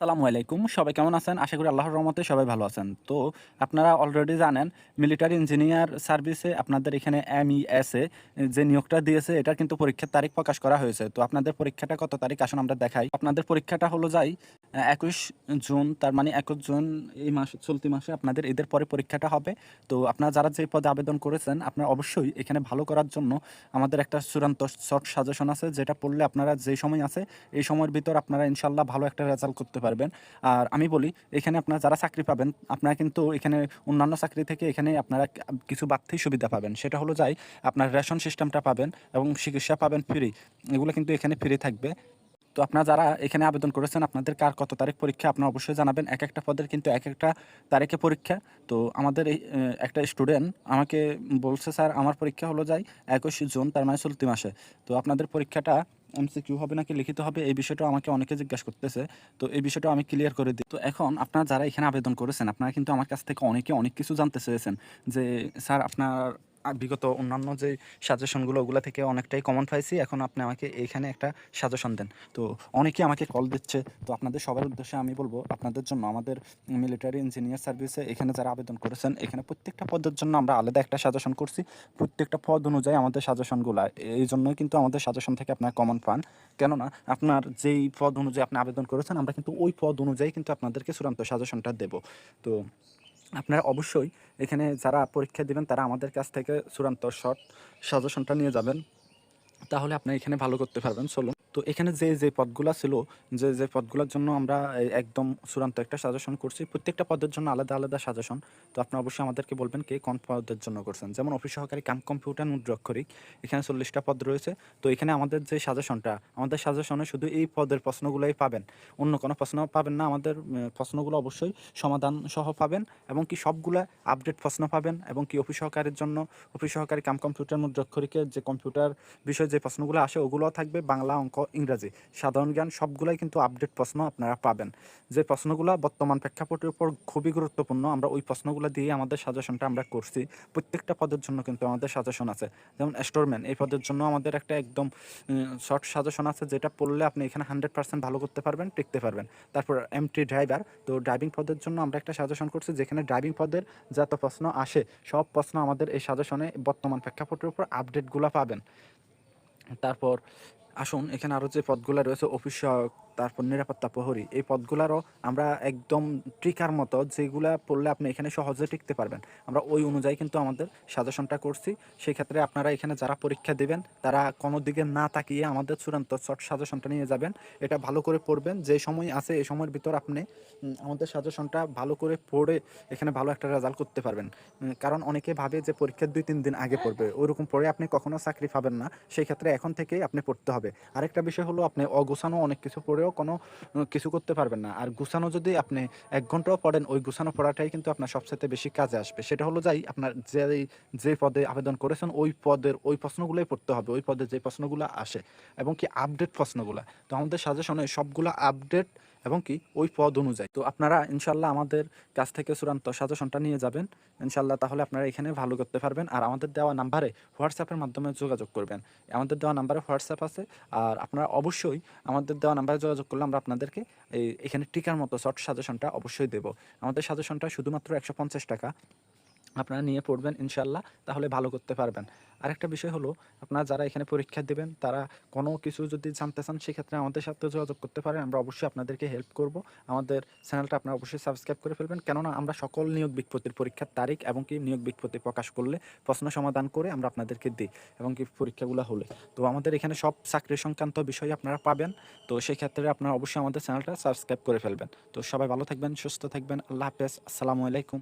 আসসালামু আলাইকুম। সবাই কেমন আছেন? আশা করি আল্লাহর রহমতে সবাই ভালো আছেন। তো আপনারা অলরেডি জানেন মিলিটারি ইঞ্জিনিয়ার সার্ভিসে আপনাদের এখানে এম ই এস যে নিয়োগটা দিয়েছে এটার কিন্তু পরীক্ষার তারিখ প্রকাশ করা হয়েছে। তো আপনাদের পরীক্ষাটা কত তারিখ আসুন আমরা দেখাই। আপনাদের পরীক্ষাটা হলো যাই একুশ জুন, তার মানে একুশ জুন এই মাস, চলতি মাসে আপনাদের ঈদের পরে পরীক্ষাটা হবে। তো আপনারা যারা যে পদে আবেদন করেছেন, আপনারা অবশ্যই এখানে ভালো করার জন্য আমাদের একটা চূড়ান্ত শর্ট সাজেশন আছে, যেটা পড়লে আপনারা যে সময় আছে, এই সময়ের ভিতর আপনারা ইনশাল্লাহ ভালো একটা রেজাল্ট করতে পারবেন। আর আমি বলি, এখানে আপনারা যারা চাকরি পাবেন, আপনারা কিন্তু এখানে অন্যান্য চাকরি থেকে এখানে আপনারা কিছু বাড়তি সুবিধা পাবেন। সেটা হলো যাই, আপনার রেশন সিস্টেমটা পাবেন এবং চিকিৎসা পাবেন ফ্রি এগুলো কিন্তু এখানে ফ্রি থাকবে। তো আপনারা যারা এখানে আবেদন করেছেন, আপনাদের কার কত তারিখ পরীক্ষা, আপনারা অবশ্যই জানাবেন। এক একটা পদের কিন্তু এক একটা তারিখে পরীক্ষা। তো আমাদের এই একটা স্টুডেন্ট আমাকে বলছে, স্যার, আমার পরীক্ষা হলো যাই একুশ জুন, তার মানে চলতি মাসে। তো আপনাদের পরীক্ষাটা এমসিকিউ হবে নাকি লিখিত হবে, এই বিষয়টা আমাকে অনেকে জিজ্ঞাসা করতেছে। তো এই বিষয়টা আমি ক্লিয়ার করে দিই। তো এখন আপনারা যারা এখানে আবেদন করেছেন, আপনারা কিন্তু আমার কাছ থেকে অনেকে অনেক কিছু জানতে চেয়েছেন যে, স্যার, আপনার বিগত অন্যান্য যে সাজেশনগুলো ওগুলো থেকে অনেকটাই কমন পাইছি। এখন আপনি আমাকে এইখানে একটা সাজেশন দেন। তো অনেকেই আমাকে কল দিচ্ছে। তো আপনাদের সবার উদ্দেশ্যে আমি বলব, আপনাদের জন্য আমাদের মিলিটারি ইঞ্জিনিয়ার সার্ভিসে এখানে যারা আবেদন করেছেন, এখানে প্রত্যেকটা পদের জন্য আমরা আলাদা একটা সাজেশন করছি। প্রত্যেকটা পদ অনুযায়ী আমাদের সাজেশনগুলো এই জন্যই কিন্তু আমাদের সাজেশন থেকে আপনার কমন পান। কেননা, আপনার যেই পদ অনুযায়ী আপনি আবেদন করেছেন, আমরা কিন্তু ওই পদ অনুযায়ী কিন্তু আপনাদেরকে চূড়ান্ত সাজেশনটা দেব। তো আপনারা অবশ্যই এখানে যারা পরীক্ষা দেবেন, তারা আমাদের কাছ থেকে চূড়ান্ত শর্ট সাজেশনটা নিয়ে যাবেন। তাহলে আপনি এখানে ভালো করতে পারবেন। চলুন। তো এখানে যে যে পদগুলো ছিল, যে যে পদগুলোর জন্য আমরা একদম চূড়ান্ত একটা সাজেশন করছি। প্রত্যেকটা পদের জন্য আলাদা আলাদা সাজেশন তো আপনি অবশ্যই আমাদেরকে বলবেন কে কোন পদের জন্য করছেন। যেমন অফিস সহকারী কাম কম্পিউটার মুদ্রাক্ষরিক এখানে চল্লিশটা পদ রয়েছে। তো এখানে আমাদের যে সাজেশনটা আমাদের সাজেশনে শুধু এই পদের প্রশ্নগুলোই পাবেন। অন্য কোনো প্রশ্ন পাবেন না, আমাদের প্রশ্নগুলো অবশ্যই সমাধান সহ পাবেন এবং কি সবগুলা আপডেট প্রশ্ন পাবেন এবং কি অফিস সহকারীর জন্য, অফিস সহকারী কাম কম্পিউটার মুদ্রাক্ষরিকের যে কম্পিউটার বিষয়ে যে প্রশ্নগুলো আসে, ওগুলোও থাকবে। বাংলা অঙ্ক ইংরাজি। সাধারণ জ্ঞান সবগুলাই কিন্তু আপডেট প্রশ্ন আপনারা পাবেন। যে প্রশ্নগুলো বর্তমান প্রেক্ষাপটের উপর খুবই গুরুত্বপূর্ণ, আমরা ওই প্রশ্নগুলো দিয়ে আমাদের সাজেশনটা আমরা করছি। প্রত্যেকটা পদের জন্য কিন্তু আমাদের সাজেশন আছে। যেমন স্টোরম্যান এই পদের জন্য আমাদের একটা একদম শর্ট সাজেশন আছে যেটা পড়লে আপনি এখানে হান্ড্রেড পার্সেন্ট ভালো করতে পারবেন, টিকতে পারবেন। তারপর এমটি ড্রাইভার তো ড্রাইভিং পদের জন্য আমরা একটা সাজেশন করছি যেখানে ড্রাইভিং পদের যত প্রশ্ন আসে, সব প্রশ্ন আমাদের এই সাজেশনে বর্তমান প্রেক্ষাপটের উপর আপডেটগুলো পাবেন। তারপর আসুন এখানে আরও যে পদগুলো রয়েছে অফিস সহায়ক তারপর নিরাপত্তা প্রহরী। এই পদগুলারও আমরা একদম ট্রিকার মতো যেগুলা পড়লে আপনি এখানে সহজে টিকতে পারবেন। আমরা ওই অনুযায়ী কিন্তু আমাদের সাজেশনটা করছি। সেই ক্ষেত্রে আপনারা এখানে যারা পরীক্ষা দেবেন, তারা কোনো দিকে না তাকিয়ে আমাদের চূড়ান্ত শর্ট সাজেশনটা নিয়ে যাবেন। এটা ভালো করে পড়বেন। যে সময় আছে এই সময়ের ভিতর আপনি আমাদের সাজেশনটা ভালো করে পড়ে এখানে ভালো একটা রেজাল্ট করতে পারবেন। কারণ অনেকে ভাবে যে পরীক্ষার দুই, তিন দিন আগে পড়বে। ওইরকম পড়ে আপনি কখনো চাকরি পাবেন না। সেই ক্ষেত্রে এখন থেকেই আপনি পড়তে হবে। আরেকটা বিষয় হলো, আপনি অগোছানো অনেক কিছু পড়েও কোনো কিছু করতে পারবেন না। আর গুছানো যদি আপনি এক ঘন্টাও পড়েন, ওই গুছানো পড়াটাই কিন্তু আপনার সবচেয়ে বেশি কাজে আসবে। সেটা হলো যাই, আপনার যে যে পদে আবেদন করেছেন, ওই পদের, ওই প্রশ্নগুলোই পড়তে হবে, ওই পদে যে প্রশ্নগুলো আসে, এবং কি আপডেট প্রশ্নগুলো। তো আমাদের সাজেশনে সবগুলো আপডেট এবং কি, ওই পদ অনুযায়ী। তো আপনারা ইনশাল্লাহ আমাদের কাছ থেকে চূড়ান্ত সাজেশনটা নিয়ে যাবেন। ইনশাল্লাহ তাহলে আপনারা এখানে ভালো করতে পারবেন। আর আমাদের দেওয়া নাম্বারে হোয়াটসঅ্যাপের মাধ্যমে যোগাযোগ করবেন। আমাদের দেওয়া নাম্বারে হোয়াটসঅ্যাপ আছে। আর আপনারা অবশ্যই আমাদের দেওয়া নাম্বারে যোগাযোগ করলে আমরা আপনাদেরকে এই এখানে টিকার মতো শর্ট সাজেশনটা অবশ্যই দেব। আমাদের সাজেশনটা শুধুমাত্র একশো পঞ্চাশ টাকা। আপনারা নিয়ে পড়বেন ইনশাল্লাহ তাহলে ভালো করতে পারবেন। আরেকটা বিষয় হলো, আপনারা যারা এখানে পরীক্ষা দেবেন, তারা কোনো কিছু যদি জানতে চান, সেক্ষেত্রে আমাদের সাথে যোগাযোগ করতে পারেন। আমরা অবশ্যই আপনাদেরকে হেল্প করব। আমাদের চ্যানেলটা আপনারা অবশ্যই সাবস্ক্রাইব করে ফেলবেন। কেননা, আমরা সকল নিয়োগ বিজ্ঞপ্তির পরীক্ষার তারিখ এবং কি নিয়োগ বিজ্ঞপ্তি প্রকাশ করলে প্রশ্ন সমাধান করে আমরা আপনাদেরকে দিই এবং কি পরীক্ষাগুলো হলে। তো আমাদের এখানে সব চাকরি সংক্রান্ত বিষয় আপনারা পাবেন। তো সেই ক্ষেত্রে আপনারা অবশ্যই আমাদের চ্যানেলটা সাবস্ক্রাইব করে ফেলবেন। তো সবাই ভালো থাকবেন, সুস্থ থাকবেন। আল্লাহ হাফেজ। আসসালামু আলাইকুম।